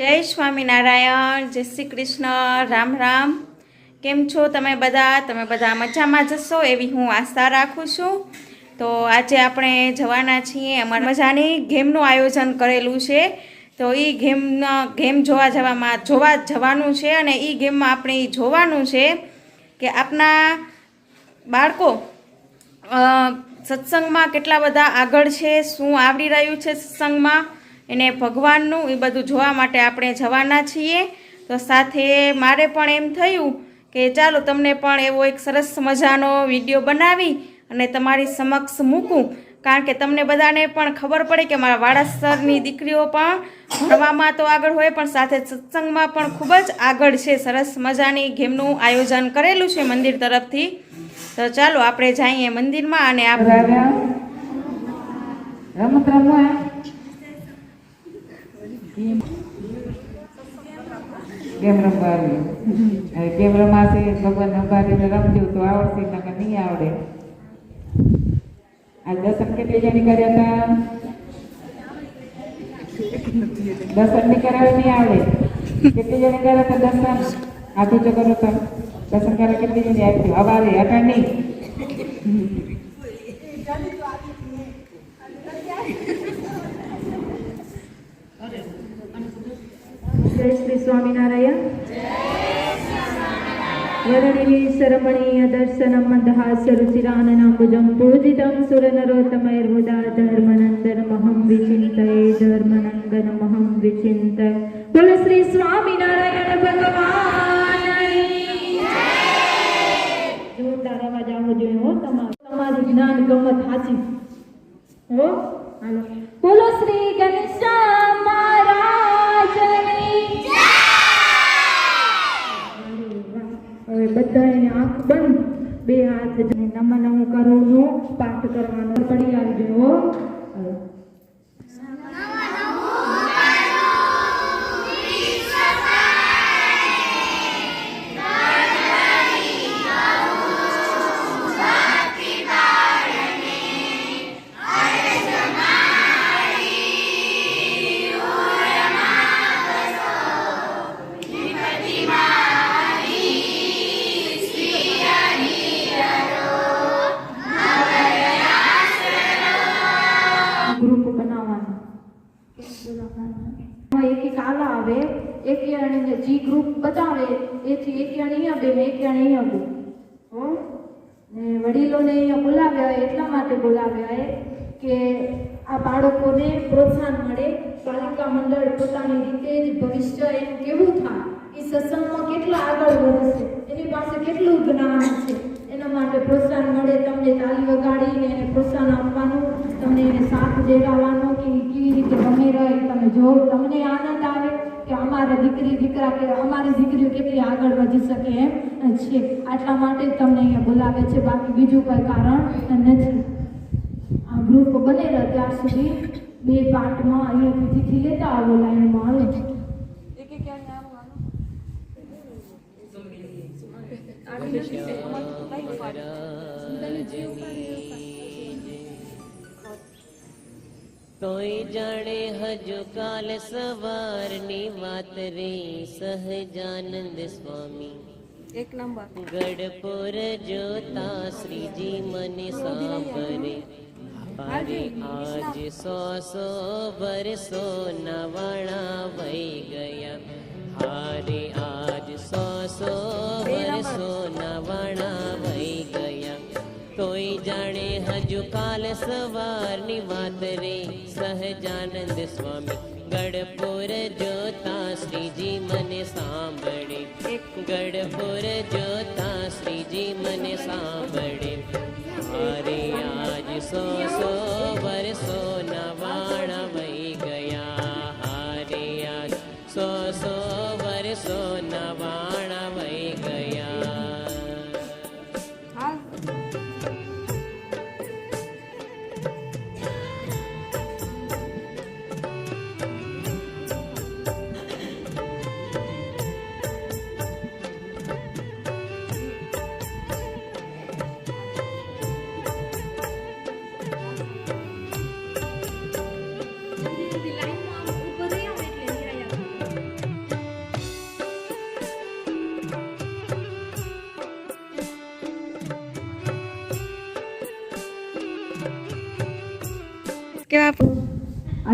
જય સ્વામિનારાયણ, જય શ્રી કૃષ્ણ, રામ રામ. કેમ છો તમે બધા? તમે બધા મજામાં જશો એવી હું આશા રાખું છું. તો આજે આપણે જવાના છીએ અમારા મજાની ગેમનું આયોજન કરેલું છે. તો એ ગેમના ગેમ જોવા જવામાં, જોવા જવાનું છે અને એ ગેમમાં આપણે જોવાનું છે કે આપણા બાળકો સત્સંગમાં કેટલા બધા આગળ છે, શું આવડી રહ્યું છે સત્સંગમાં? એને ભગવાનનું એ બધું જોવા માટે આપણે જવાના છીએ. તો સાથે મારે પણ એમ થયું કે ચાલો તમને પણ એવો એક સરસ મજાનો વીડિયો બનાવી અને તમારી સમક્ષ મૂકું. કારણ કે તમને બધાને પણ ખબર પડે કે મારા વાડાસરની દીકરીઓ પણ ભણવામાં તો આગળ હોય, પણ સાથે સત્સંગમાં પણ ખૂબ જ આગળ છે. સરસ મજાની ગેમનું આયોજન કરેલું છે મંદિર તરફથી. તો ચાલો આપણે જઈએ મંદિરમાં અને આપણે રમત રમવા ગેમ રમવા આવ્યું હવે ગેમ રમાશે ભગવાન અંબારીને રમજો તો આવડશે નકર નહીં આવડે આ દર્શન કેટલી જણી કર્યા હતા દર્શન નહીં કરાવે નહીં આવડે કેટલી જણી કર્યા હતા દર્શન હાથ ઊંચો કરો તો દર્શન કરે કેટલી જણી આવી હવારે અટાણ નહીં જય શ્રી સ્વામિનારાયણ. વરણિલીશરમણીય દર્શનમ મંદહાસ્ય રુચિરાનનાંબુજં પૂજિતં સુરનરોત્તમૈર્મુદા ધર્મનંદનમહં વિચિંતયે ધર્મનંદનમહં વિચિંતય. કુલશ્રી સ્વામિનારાયણ ભગવાન જોરદાર અવાજ આવવો જોઈએ હો, તમારું તમારું જ્ઞાન ગમત હાચી. હો બોલો શ્રી ગણેશ મહારાજની હવે બધા એને આંખ બંધ. બે હાથ નમન હું કરું છું પાઠ કરવાનો. પડી આવી એમાં એક એક આલા આવે, એક યાણીને જી ગ્રુપ બતાવે, એથી એક જણ અહીંયા બે ને એક જણ અહીંયા બે. હો? ને વડીલોને અહીંયા બોલાવ્યા એટલા માટે બોલાવ્યા હોય કે આ બાળકોને પ્રોત્સાહન મળે, પાલિકા મંડળ પોતાની રીતે જ ભવિષ્ય એનું કેવું થાય? એ સત્સંગમાં કેટલા આગળ વધશે? એની પાસે કેટલું જ્ઞાન છે? એના માટે પ્રોત્સાહન મળે તમને તાલી વગાડીને એને પ્રોત્સાહન આપવાનું તમને એને સાથ દેવાવાનો કે કેવી રીતે ગમે રહે તમે જો તમને આનંદ આવે કે અમારા દીકરી દીકરા કે અમારી દીકરીઓ કેટલી આગળ વધી શકે એમ છે. આટલા માટે જ તમને અહીંયા બોલાવે છે. બાકી બીજું કોઈ કારણ નથી. આ ગ્રુપ બનેલા ત્યાર સુધી બે પાર્ટમાં અહીંયા તિથિ લેતા આવો લાઈનમાં આવે કોઈ જાણે હજુ કાલ સવારની વાત રે સહજાનંદ સ્વામી. એક નંબર. ગઢપુર જોતા શ્રીજી મને સાંભળે. આજ સો સો વર્ષો નવાણા વહી ગયા. હારે આજ સો સો વર્ષો નવાણા હજુ કાલ સવારની વાત રે સહજાનંદ સ્વામી ગઢપુર જોતા શ્રીજી મને સાંભળે ગઢપુર જોતા શ્રીજી મને સાંભળે અરે આજ સો સો વર્ષો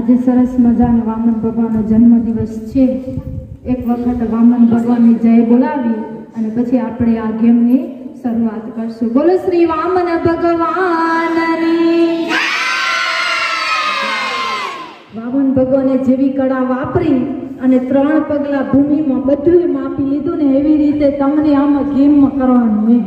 આજે સરસ મજાનો વામન ભગવાનનો જન્મદિવસ છે. એક વખત વામન ભગવાનની જય બોલાવી અને પછી આપણે આ ગેમની શરૂઆત કરશું. બોલો શ્રી વામન ભગવાનની વામન ભગવાને જેવી કળા વાપરી અને ત્રણ પગલા ભૂમિમાં બધું માપી લીધું ને એવી રીતે તમને આમાં ગેમમાં કરવાનું હોય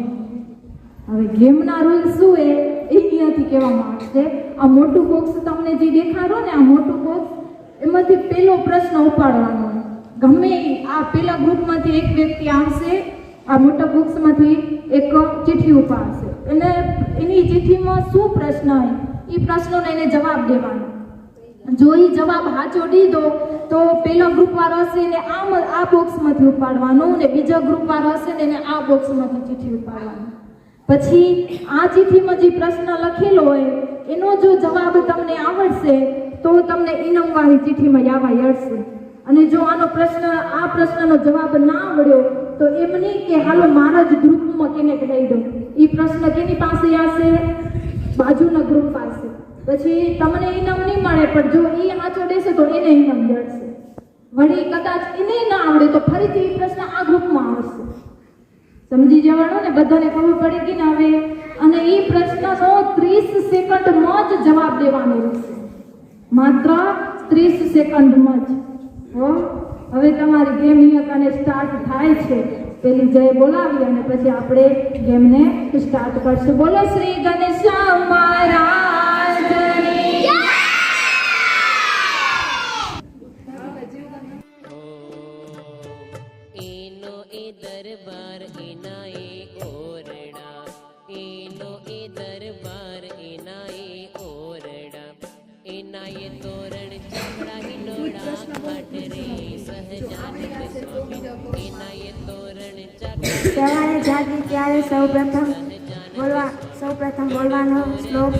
હવે ગેમના રૂલ શું એ અહીંયાથી કહેવામાં આવશે. આ મોટું બોક્સ તમને જે દેખાડો ને આ મોટું બોક્સ એમાંથી પહેલો પ્રશ્ન ઉપાડવાનો. ગમે આ પેલા ગ્રુપમાંથી એક વ્યક્તિ આવશે, આ મોટા બોક્સમાંથી એક ચિઠ્ઠી ઉપાડશે. એને એની ચિઠ્ઠીમાં શું પ્રશ્ન એ પ્રશ્નોને એને જવાબ દેવાનો. જો એ જવાબ સાચો દીધો, તો પેલો ગ્રુપ વાળો હશે એને આમ આ બોક્સમાંથી ઉપાડવાનું ને બીજો ગ્રુપ વાળો હશે ને એને આ બોક્સમાંથી ચિઠ્ઠી ઉપાડવાનું. પછી આ ચિઠ્ઠીમાં જે પ્રશ્ન લખેલો હોય એનો જો જવાબ તમને આવડશે, તો તમને ઇનમવાળી ચિઠ્ઠીમાં યાવા યડશે. અને જો આનો પ્રશ્ન, આ પ્રશ્નનો જવાબ ના આવડ્યો, તો એમ નહીં કે હાલો મારા જ ગ્રુપમાં કેને કહી દો એ પ્રશ્ન કેની પાસે આવશે? બાજુના ગ્રુપ પાસે. પછી તમને ઇનામ નહીં મળે, પણ જો એ આંચો દેશે, તો એને ઇનામ મળશે વળી કદાચ એને ના આવડે, તો ફરીથી એ પ્રશ્ન આ ગ્રુપમાં આવશે. સમજી જવાનું ને બધાને ખબર પડી ગઈ ને હવે? અને એ પ્રશ્નનો ત્રીસ સેકન્ડમાં જ જવાબ દેવાનો રહેશે. માત્ર ત્રીસ સેકન્ડમાં જ. હો? હવે તમારી ગેમ અહીંયા સ્ટાર્ટ થાય છે. પેલી જય બોલાવી અને પછી આપણે ગેમને સ્ટાર્ટ કરશું. બોલો શ્રી ગણેશ મહારાજની સૌ પ્રથમ બોલવા સૌ પ્રથમ બોલવાનો શ્લોક.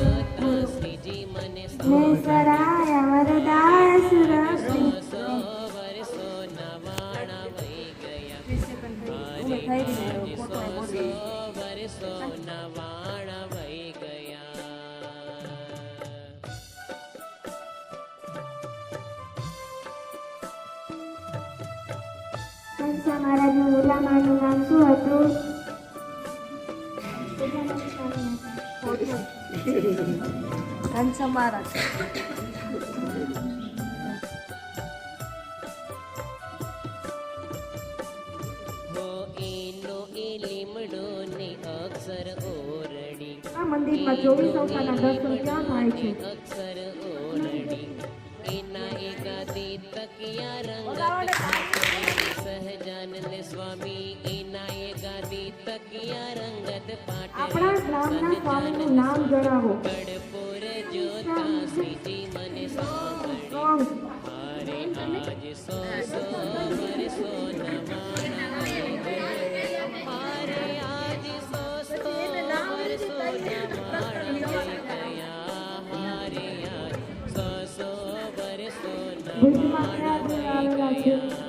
હો એનો એ લીમડો ને અક્ષર ઓરડી આ મંદિરમાં ચોવીસ અવતારના દર્શન ક્યાં થાય છે? અક્ષર ઓરડી એના એ તકિયા રંગત સહજાનંદ સ્વામી એના નામ જણાવો. વર્ષો ભુજમાં કયા દેવ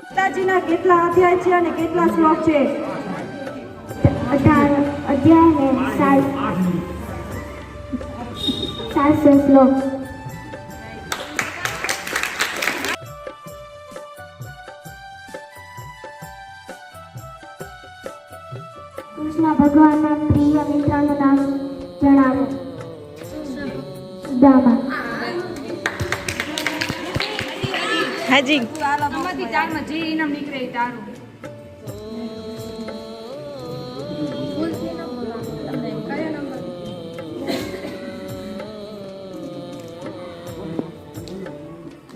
ગીતાજીના કેટલા અધ્યાય છે અને કેટલા શ્લોક છે? અઢાર અધ્યાય ને સાત સાતસો શ્લોક. હાજી. આમાંથી ચારમાં જે ઇનામ નીકળે એ તારું.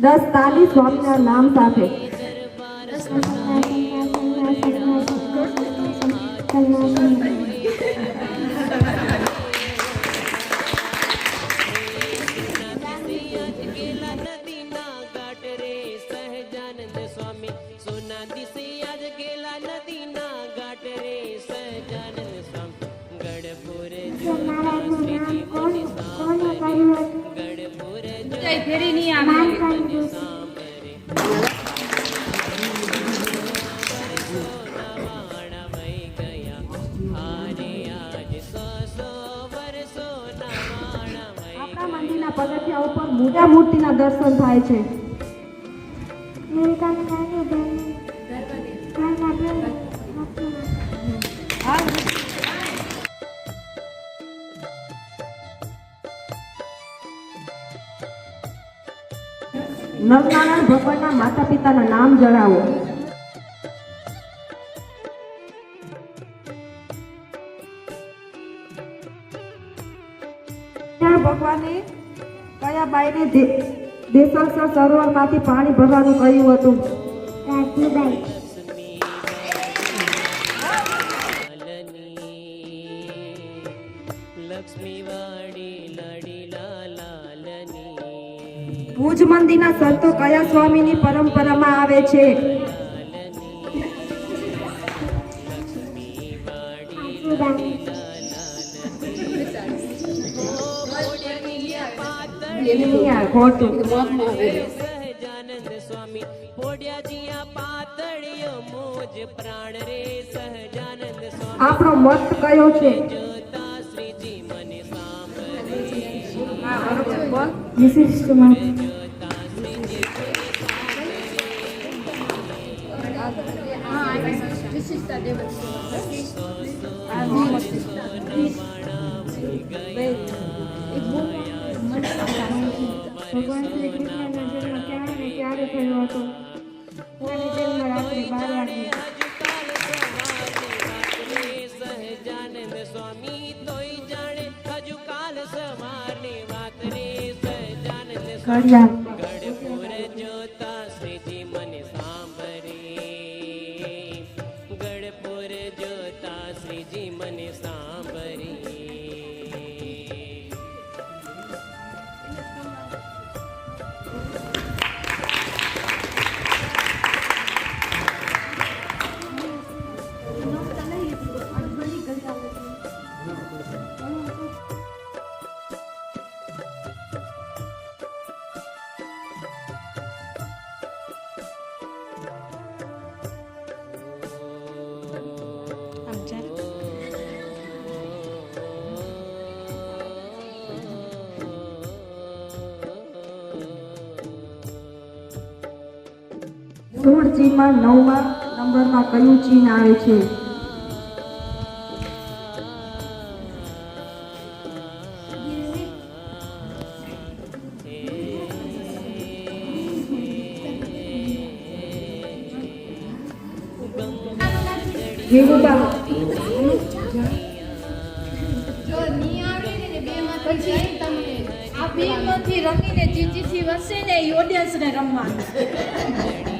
દસ તાલી સ્વામીના નામ સાથે. ફેરી નહીં આવે મંદિરના પગથિયા ઉપર મોટા મૂર્તિના દર્શન થાય છે. માતા પિતાના નામ જણાવો. ભગવાને કયા બાઈને દે- દેશાસર સરોવરમાંથી પાણી ભરવાનું કહ્યું હતું. રાજુબાઈ મંદિરના સંતો કયા સ્વામીની પરંપરામાં આવે છે? સ્વામી પાતળિયો મોજ પ્રાણ રે સહજાનંદ સ્વામી આપણો મત કયો છે? જોતા શ્રીજી મને સાંભળે વિશિષ્ટ મત. ભગવાન શ્રી કૃષ્ણનો જન્મ ક્યારે ને ક્યારે થયો હતો ભગવાનનો જન્મ રાત્રે બાર વાગે સહજાનંદ સોળ ચીનમાં નવમા નંબરમાં કયું ચીન આવે છે. રમીને જીજીસી વસે ને ઓડિયન્સ ને રમવાનું.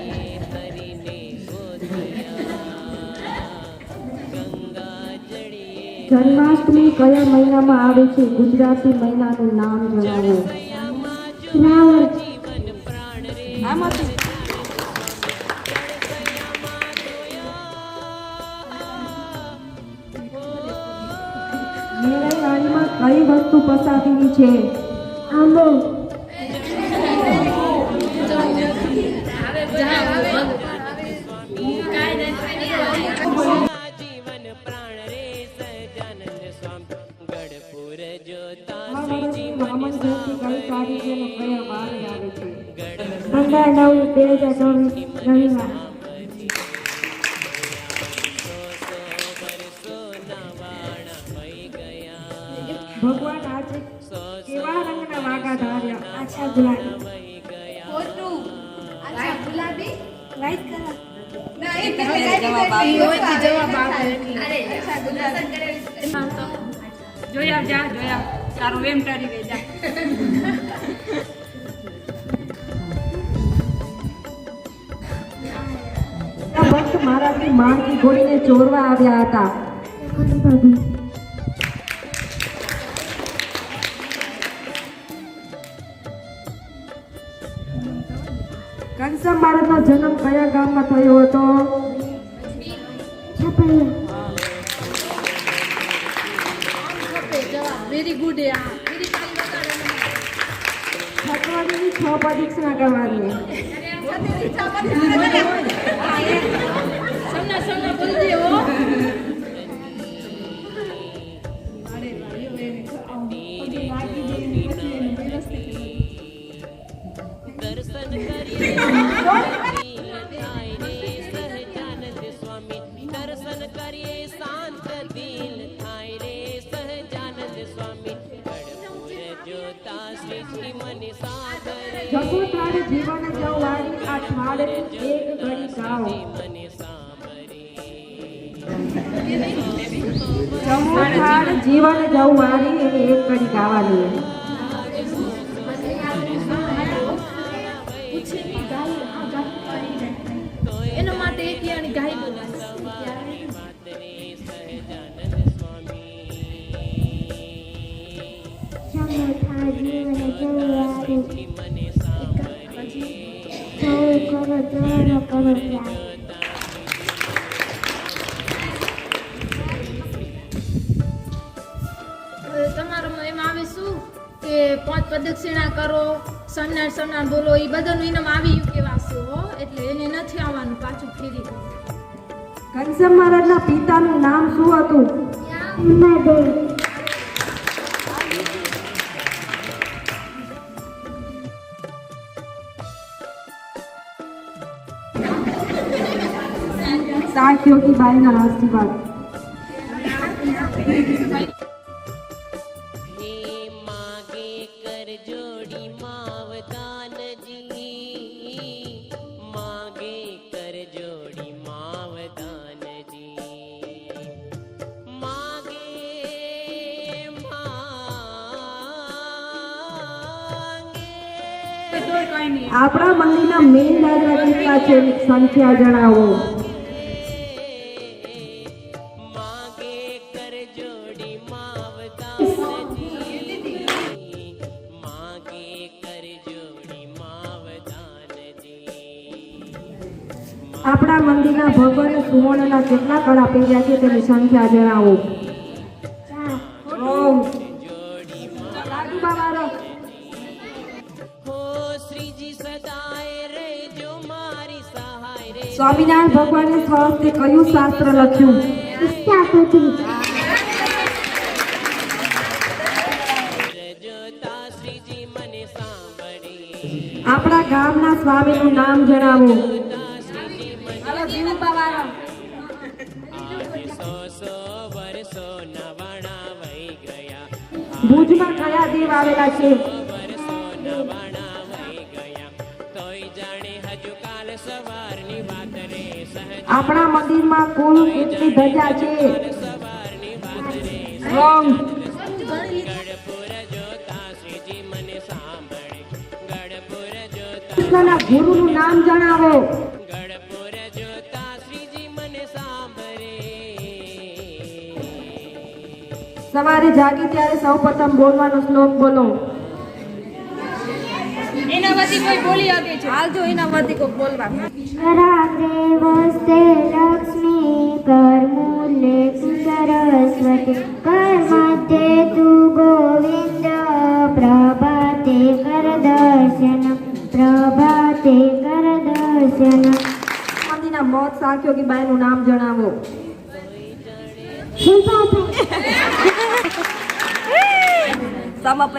જન્માષ્ટમી કયા મહિનામાં આવે છે? ગુજરાતી મહિનાનું નામ જણાવો. શ્રાવણ કઈ વસ્તુ પસાવેલી છે? આંબો. જયંતિ કઈ તારીખે અને કયા વારે આવે છે. પંદર નવ બે હજાર ચોવીસ રવિવાર. ભગવાન આજે કેવા રંગના વાઘા ધાર્યા? આછા ગુલાબી. વ્હાઈટ કલર જોયા જા જોયા. તારું એમ કરી દે જા. ભક્ત મહારાજની માણકી ઘોડીને ચોરવા આવ્યા હતા. કંસમ બાળકનો જન્મ કયા ગામમાં થયો હતો? પરીક્ષા કરવાની સમના સમના બોલજે હો. જગો જીવન જવારી આ એક ઘડી ગાઓ જીવન જવારી એક ઘડી ગાવાની કરો હવે તમારામાં એમ આવે શું કે પાંચ પ્રદક્ષિણા કરો સન્નાર સન્નાર બોલો એ બધાનું ઇનામ આવી ગયું કેવા શું હો? એટલે એને નથી આવવાનું પાછું ફેરી. ઘનશ્યામ મહારાજના પિતાનું નામ શું હતું? માગે માંગે આપણા મંદિરના મેઇન દાદરા કેટલા છે સંખ્યા જણાવો. સુવર્ણના કેટલા કળા પહેર્યા છે તેની સંખ્યા જણાવો. સ્વામિનારાયણ ભગવાને સ્વહસ્તે કયું શાસ્ત્ર લખ્યું? આપણા ગામના સ્વામીનું નામ જણાવો. વાત આવેલા છે. આપણા મંદિરમાં કુલ કેટલી ધજા છે? કૃષ્ણના ગુરુનું નામ જણાવો. સવારે જાગી ત્યારે સૌપ્રથમ બોલવાનો શ્લોક બોલો. એના વતી કોઈ બોલી શકે છે? હાલજો એના વતી કોઈ બોલવા. કરાગ્રે વસ્તે લક્ષ્મી કરમૂલે તુ સરસ્વતી કર મધ્યે તુ ગોવિંદ પ્રભાતે પ્રભાતે કર દર્શન. મંદિરના મોત સાખ્યો કે બાઈનું નામ જણાવો.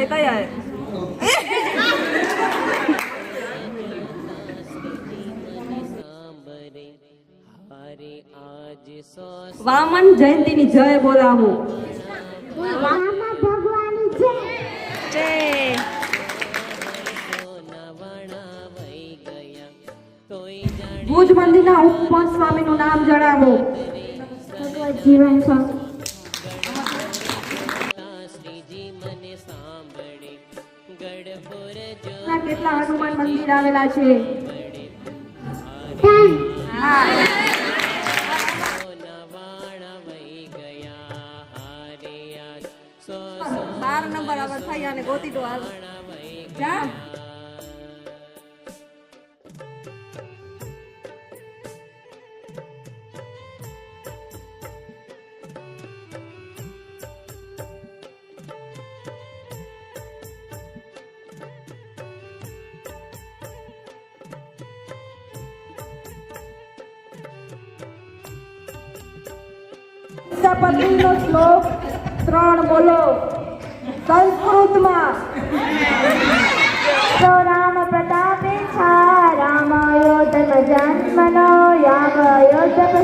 કયા હે સાંભરે હારે આજ સો જયંતીની જય બોલાવો. ભુજ મંદિર ના ગયા સ્વામી નું નામ જણાવો. જીવન શ્રીજી ના હનુમાન મંદિર આવેલા છે. ગયા હારે સો બાર નંબર હવે થઈ અને ગોતી તો હાલ. જા.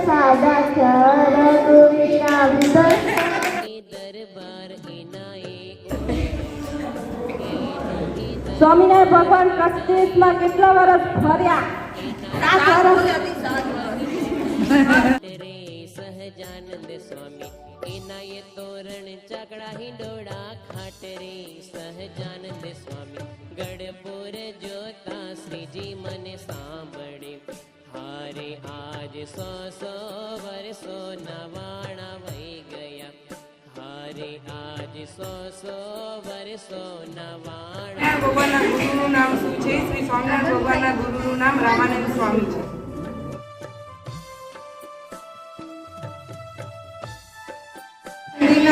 વિદર્ભ દરબાર સ્વામિનારાયણ ભગવાન કચ્છમાં કેટલા વર્ષ ફર્યા? સહજાનંદ સ્વામી એનાએ તોરણ ચાકડા હિંડોળા ખાટ રે સહજાનંદ સ્વામી ગઢપુર જોતા સો સો વર્ષો નવાણા વહી ગયા. હરે આજ સો સો વર્ષો નવાણા ભગવાનના ગુરુનું નામ શું છે? શ્રી સ્વામિનારાયણ ભગવાનના ગુરુનું નામ રામાનંદ સ્વામી છે.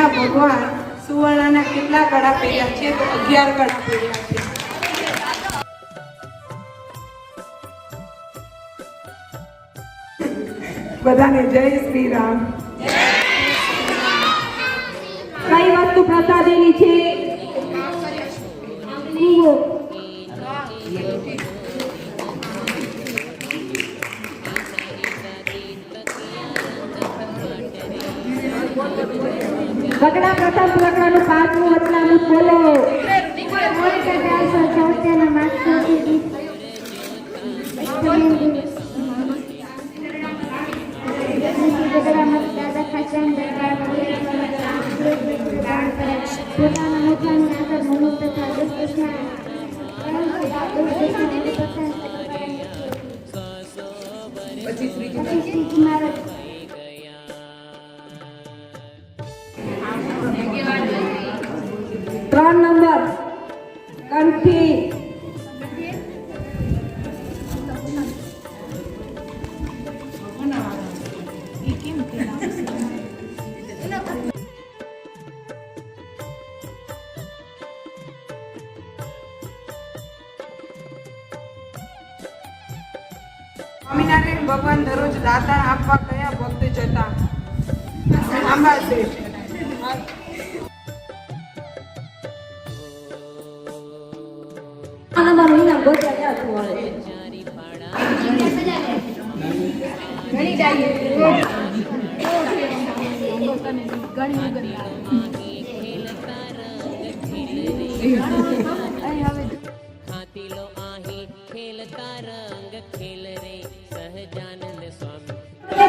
ભગવાન સુવર્ણના કેટલા કડા પહેર્યા છે? તો અગિયાર કડા પહેર્યા છે. બધાને જય શ્રી રામ. કઈ વસ્તુ પ્રસાદેલી છે? બગડા પ્રથમ પ્રકરણનું પાંચમું વચનામૃત બોલો.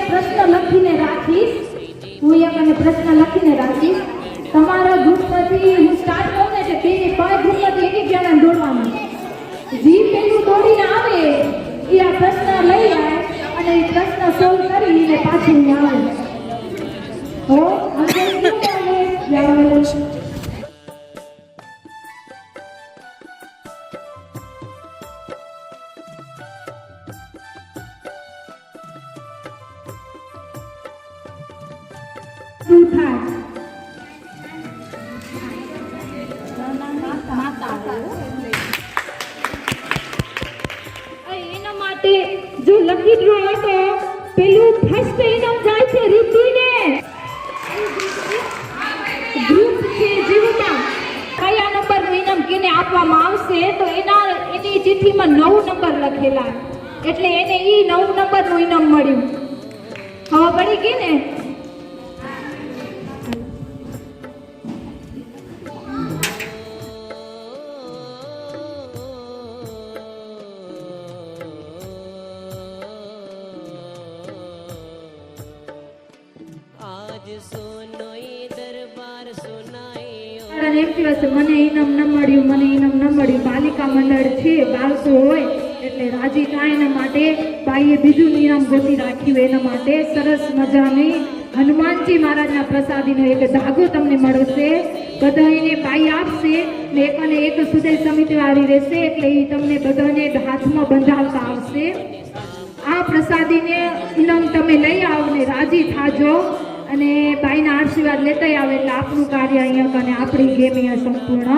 પ્રશ્ન લખીને રાખીશ. હું એક અને પ્રશ્ન લખીને રાખીશ. તમારા ગ્રુપ હું સ્ટાર્ટ કરું ને બે પાંચ ગ્રુપ એક જણા દોડવાના. જી પેલું દોડીને આવે, એ આ પ્રશ્ન લઈ જાય અને પ્રશ્ન સોલ્વ કરીને પાછું આવે. હો? જો લકી ડ્રો હશે, પેલું ફર્સ્ટ ઇનામ જાય છે રિદ્ધિને ગ્રુપ છે જીવતા કયા નંબરનું ઇનામ કેને આપવામાં આવશે, તો એના, એની ચિઠ્ઠીમાં નવ નંબર લખેલા. એટલે એને ઈ નવ નંબરનું ઇનામ મળ્યું. હવે પડી ગઈ ને? મને ઇનામ ન મળ્યું, મને ઇનામ ન મળ્યું. પાલિકા મંડળ છે, બાળકો હોય, એટલે રાજી થાય એના માટે ભાઈએ બીજું ઇનામ ગોતી રાખ્યું એના માટે. સરસ મજાની હનુમાનજી મહારાજના પ્રસાદીનો એક ધાગો તમને મળશે. બધાને પાઈ આપશે ને એક અને એક સુદય સમિતિ વાળી રહેશે, એટલે એ તમને બધાને હાથમાં બંધાવતા આવશે. આ પ્રસાદીને ઇનામ તમે લઈ આવો ને રાજી થાજો. અને બાઈના આશીર્વાદ લેતા આવે એટલે આપણું કાર્ય અહીંયા કને આપણી ગેમ અહીંયા સંપૂર્ણ.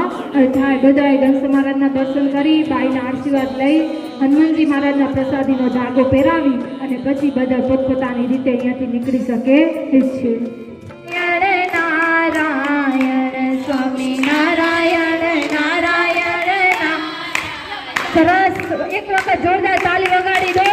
થાય બધાએ ગણેશ મહારાજના દર્શન કરી બાઈના આશીર્વાદ લઈ હનુમાનજી મહારાજના પ્રસાદીનો ધાગો પહેરાવી અને પછી બધા પોતપોતાની રીતે અહીંયાથી નીકળી શકે છે. નારાયણ સ્વામી નારાયણ નારાયણ. સરસ. એક વખત જોરદાર તાલી વગાડી દો.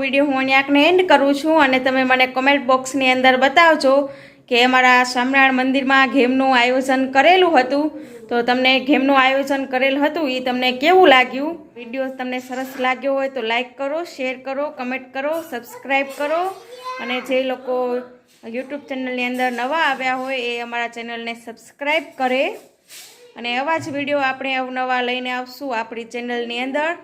વીડિયો હું અહીંયાકને એન્ડ કરું છું અને તમે મને કોમેન્ટ બોક્સની અંદર બતાવજો કે અમારા સ્વામિનારાયણ મંદિરમાં ગેમનું આયોજન કરેલું હતું. તો તમને ગેમનું આયોજન કરેલ હતું એ તમને કેવું લાગ્યું? વીડિયો તમને સરસ લાગ્યો હોય તો લાઈક કરો શેર કરો કમેન્ટ કરો સબસ્ક્રાઈબ કરો. અને જે લોકો યુટ્યુબ ચેનલની અંદર નવા આવ્યા હોય એ અમારા ચેનલને સબસ્ક્રાઈબ કરે. અને આવા જ વીડિયો આપણે અવનવા લઈને આવશું આપણી ચેનલની અંદર.